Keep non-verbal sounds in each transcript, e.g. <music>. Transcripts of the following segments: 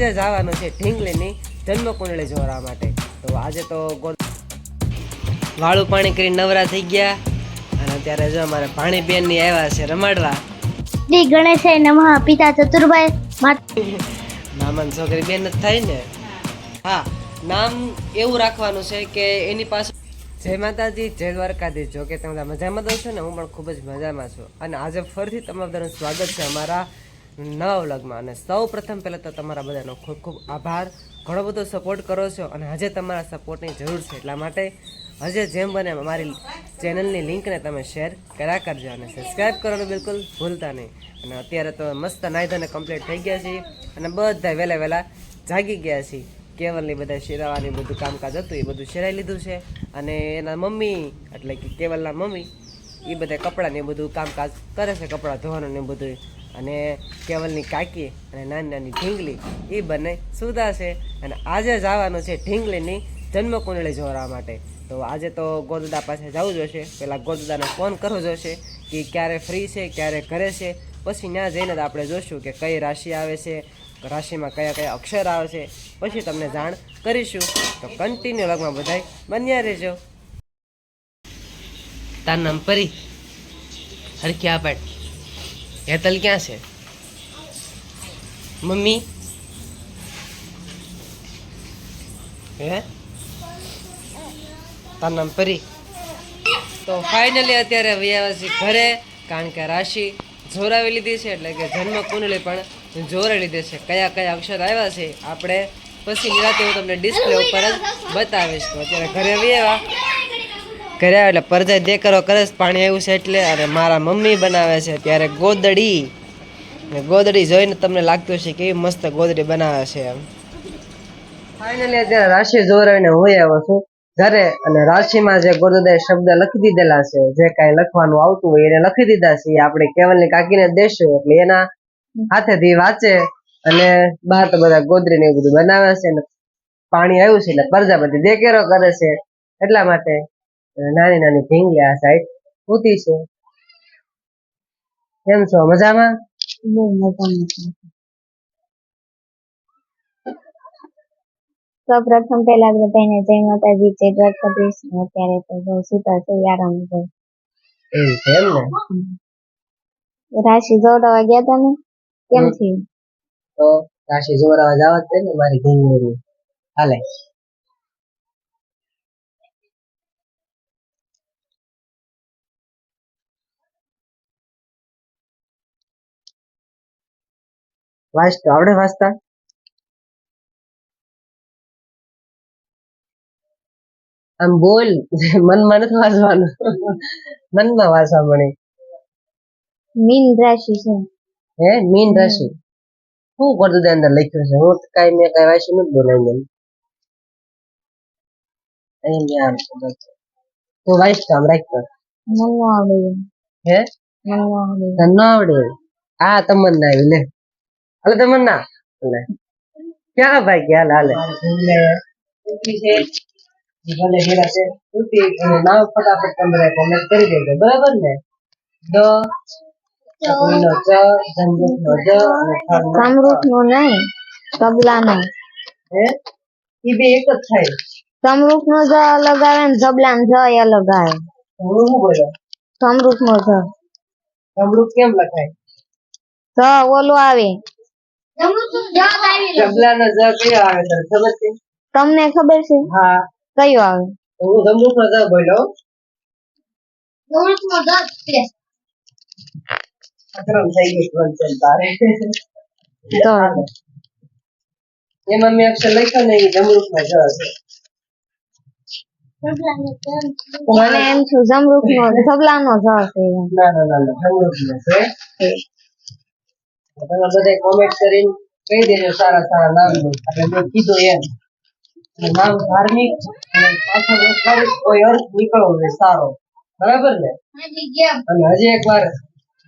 આજે જવાનું છે ઢીંગલીની જન્મકુંડળી જોવા માટે. તો આજે તો વાળું પાણી કરી નવરા થઈ ગયા. અને અત્યારે જો અમારે પાણી બેનની આવ્યા છે રમાડવા. શ્રી ગણેશાય નમઃ પિતા ચતુર્ભાઈ નામન છોકરી બેન જ થાય ને? હા નામ એવું રાખવાનું છે કે એની પાસે જય માતાજી જય દ્વારકાધીશ. જો કે તમે મજામાં દો છો ને? હું પણ ખૂબ જ મજામાં છું. અને આજે ફરીથી તમારું બધાનું સ્વાગત છે અમારા નવા વ્લોગમાં. અને સૌ પ્રથમ પહેલાં તો તમારા બધાનો ખૂબ ખૂબ આભાર. ઘણો બધો સપોર્ટ કરો છો અને હજે તમારા સપોર્ટની જરૂર છે એટલા માટે હજે જેમ બને અમારી ચેનલની લિંકને તમે શેર કર્યા કરજો અને સબસ્ક્રાઈબ કરવાનું બિલકુલ ભૂલતા નહીં. અને અત્યારે તો મસ્ત નાયધોને કમ્પ્લીટ થઈ ગયા છીએ અને બધા વહેલા વહેલા જાગી ગયા છીએ. કેવલની બધા શેરાવાની બધું કામકાજ હતું, એ બધું શેરાઈ લીધું છે. અને એના મમ્મી, એટલે કે કેવલના મમ્મી, એ બધા કપડાને બધું કામકાજ કરે છે, કપડાં ધોવાનું ને બધું અને કેવલની કાકી અને નાની નાની ઢીંગલી, એ બંને સુધા છે. અને આજે જવાનું છે ઢીંગલીની જન્મકુંડળી જોવા માટે. તો આજે તો ગોદદા પાસે જવું જોશે પહેલાં ગોદદાને ફોન કરવો જોશે કે ક્યારે ફ્રી છે, ક્યારે ઘરે છે. પછી ત્યાં જઈને જ આપણે જોશું કે કઈ રાશિ આવે છે, રાશિમાં કયા કયા અક્ષર આવે છે. પછી તમને જાણ કરીશું. તો કન્ટિન્યુ લગમાં બધાય બન્યા રહેજો. તાર નામ પરી. હરખી આ પાડ હેતલ ક્યાં છે? મમ્મી? હે? તાર નામ પરી? તો ફાઇનલી અત્યારે વ્યાવા છે ઘરે, કારણ કે રાશિ જોરાવી લીધી છે, એટલે કે જન્મ કુંડળી પણ જોરાવી લીધી છે. કયા કયા અક્ષર આવ્યા છે, આપણે પછી નિરાતે હું તમને ડિસ્પ્લે ઉપર જ બતાવીશ. તો અત્યારે ઘરે વ્યાવા ઘરે આવે એટલે પરજાઈ દેકરો કરે છે, પાણી આવ્યું છે એટલે અને મારા મમ્મી બનાવે છે ત્યારે ગોદડી. ને ગોદડી જોઈને તમને લાગતું છે કેવી મસ્ત ગોદડી બનાવે છે એમ. ફાઇનલી અત્યારે રાશિ જોરાઈને હું આવ્યો છું, ઘરે અને રાશિમાં જે ગોદડે શબ્દ લખી દીધેલા છે, જે કાંઈ લખવાનું આવતું હોય એને લખી દીધા છે આપણે કેવલની કાકીને દેશું, એટલે એના હાથેથી વાંચે અને બહાર તો બધા ગોદરી ને એવું બધું બનાવે છે ને પાણી આવ્યું છે એટલે પ્રજાપતિ દેકેરો કરે છે, એટલા માટે નાની નાની ભીંગલી આ સાઈડ પૂતી છે. કેમ છો? મજામાં. સૌપ્રથમ પહેલા બધાને જય માતાજી જય દ્વારકાધીશ ને અત્યારે તો બહુ સુતા છે આરામ છે. એવું છે એમ ને? રાશિ જોડાવા ગયા હતા ને કેમ. છે? તો રાશિ જોરાવા જવા જ ને મારી ભીંગલી. હાલે. વાંચતો. આવડે વાંચતા? આમ બોલ. મનમાં નથી વાંચવાનું. મનમાં વાંચવા મળે. મીન રાશિ છે. હે? મીન રાશિ. શું કરતું તે અંદર લખ્યું છે? હું કઈ મેં કઈ વાંચ્યું નથી બોલાવી એમ આમ. તું વાંચતો આમ રાખતો મને ન આવડે. હે? મને આવડે. ન આવડે? આ તમને આવી લે. હાલે તમન્ના. ક્યાં ભાઈ ગયા લાલે? ભલે હેરા છે. ઉઠી અને નામ ફટાફટ તમને કોમેન્ટ કરી દેજો. બરાબર ને? દ ચકલીનો ચ જમરૂખનો જ અને નહીં હે? ઈ બે એક જ થાય. સમૃદ્ધ જ અલગ આવે ને જબલા નો જ અલગ આવે. તો હું શું બોલ્યો? સમૃદ્ધ નો જ જમરૂખ કેમ લખાય? જ ઓલો આવે. જબલાનો જ કયો આવે તને ખબર છે? તમને ખબર છે? હા. કયો આવે? તો હું જમરૂખનો જ બોલ્યો. અક્રમ થઈ ગઈ વંચન તારે. તો. એમાં મેં અક્ષર લખ્યો ને એ જમરૂખમાં જ હશે મને એમ છું. જમરૂખ નો જબલા નો જ હશે ના ના ના ના છે. તમે બધા કોમેન્ટ કરીને કહી દેજો સારા સારા નામ એટલે મેં કીધું એમ. નામ ધાર્મિક અને પાછળ કોઈ અર્થ નીકળવો જોઈએ સારો. બરાબર ને? અને હજી એક વાર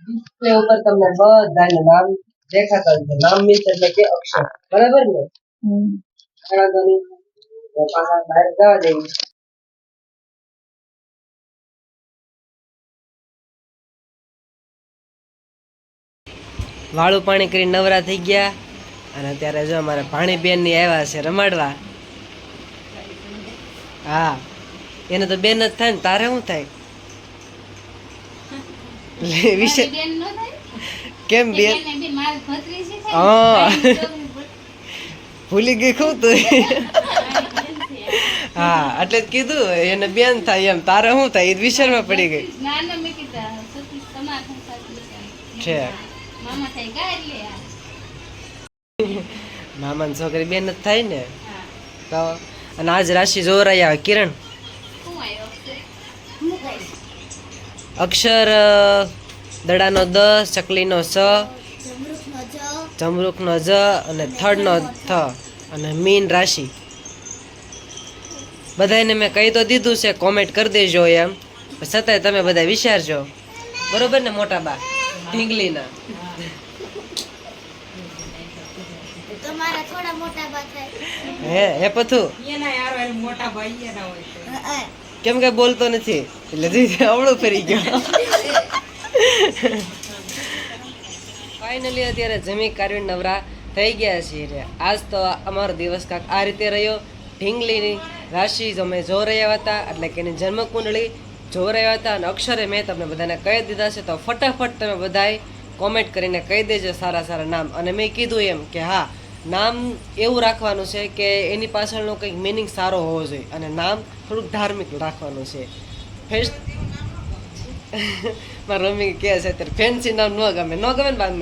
ડિસ્પ્લે ઉપર તમને બધાને નામ દેખાતા છે નામ મીન્સ એટલે કે અક્ષર. બરાબર ને? ઘણા તો નહીં. પાછા બહાર જવા દેવી વાળું પાણી કરી નવરા થઈ ગયા. અને અત્યારે જો અમારે ભાણી બેનની આવ્યા છે રમાડવા. હા. એને તો બેન જ થાય ને તારે શું થાય? વિશે કેમ બેન? હા. ભૂલી ગઈ ખૂબ તું. હા એટલે જ કીધું એને બેન થાય એમ. તારે શું થાય? એ વિચારમાં પડી ગઈ. છે. મામા થાય ગા એટલે આ. <laughs> મામાની છોકરી બેન જ થાય ને? તો અને આજ રાશિ જોરાઈ આવે કિરણ? અક્ષર દડાનો દ ચકલીનો સ જમરૂખનો જ. અને થડનો થ અને મીન રાશિ. બધાને મેં કહી તો દીધું છે કોમેન્ટ કરી દેજો એમ. છતાંય તમે બધા વિચારજો. બરોબર ને મોટા બા? ઢીંગલીના. તમારા મોટા બા થાય. હે હે પથું? કેમ કે બોલતો નથી. એટલે જી અવળું ફરી ગયો. ફાઇનલી અત્યારે જમી કાઢીને નવરા થઈ ગયા છીએ આજ તો અમારો દિવસ કાંક આ રીતે રહ્યો. ઢીંગલીની રાશિ અમે જો રહ્યા હતા એટલે કે એની જન્મકુંડળી જો રહ્યા હતા. અને અક્ષરે મેં તમને બધાને કહી દીધા છે તો ફટાફટ તમે બધાએ કોમેન્ટ કરીને કહી દેજો સારા સારા નામ. અને મેં કીધું એમ કે હા નામ એવું રાખવાનું છે કે એની પાછળનો કંઈક મિનિંગ સારો હોવો જોઈએ અને નામ થોડુંક ધાર્મિક રાખવાનું છે. ફેસ્ટ <laughs> મારા મમ્મી કહે છે અત્યારે ફેન્સી નામ ન ગમે. ન ગમે ને બાદ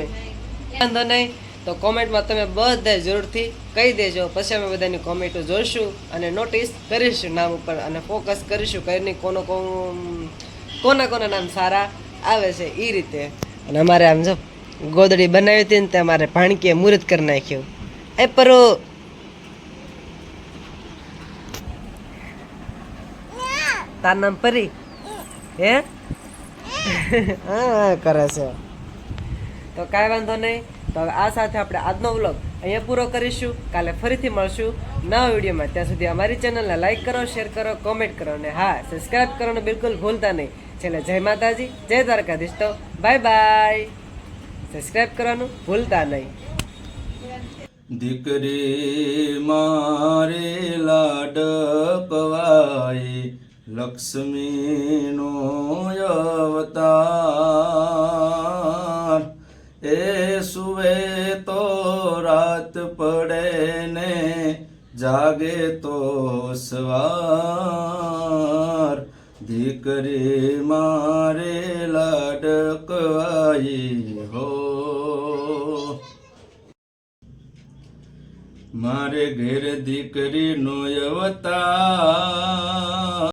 વાંધો નહીં, તો કોમેન્ટમાં તમે બધા જરૂરથી કહી દેજો. પછી અમે બધાની કોમેન્ટો જોઈશું અને નોટિસ કરીશું નામ ઉપર અને ફોકસ કરીશું કઈ કોનો કોણ કોના કોના નામ સારા આવે છે એ રીતે. અને અમારે આમ જો ગોદડી બનાવી હતી ને તે અમારે ભાણકીએ મુહૂર્ત કરી નાખ્યું. એ પરો તાર નામ પરી હે હા કરે છે તો કાંઈ વાંધો નહીં. તો આ સાથે આપણે આજનો વ્લોગ અહીંયા પૂરો કરીશું. કાલે ફરીથી મળશું નવા વિડીયોમાં. ત્યાં સુધી અમારી ચેનલને લાઈક કરો શેર કરો કોમેન્ટ કરો અને હા સબસ્ક્રાઈબ કરવાનું બિલકુલ ભૂલતા નહીં. છેલ્લે જય માતાજી, જય દ્વારકાધીશ. તો બાય બાય સબસ્ક્રાઈબ કરવાનું ભૂલતા નહીં. દીકરી મારે લાડકવાય લક્ષ્મીનો અવતાર. એ સુવે તો રાત પડે ને જાગે તો સવાર. દીકરી મારે લાડકવાય હો મારે ઘેર દીકરીનો અવતાર.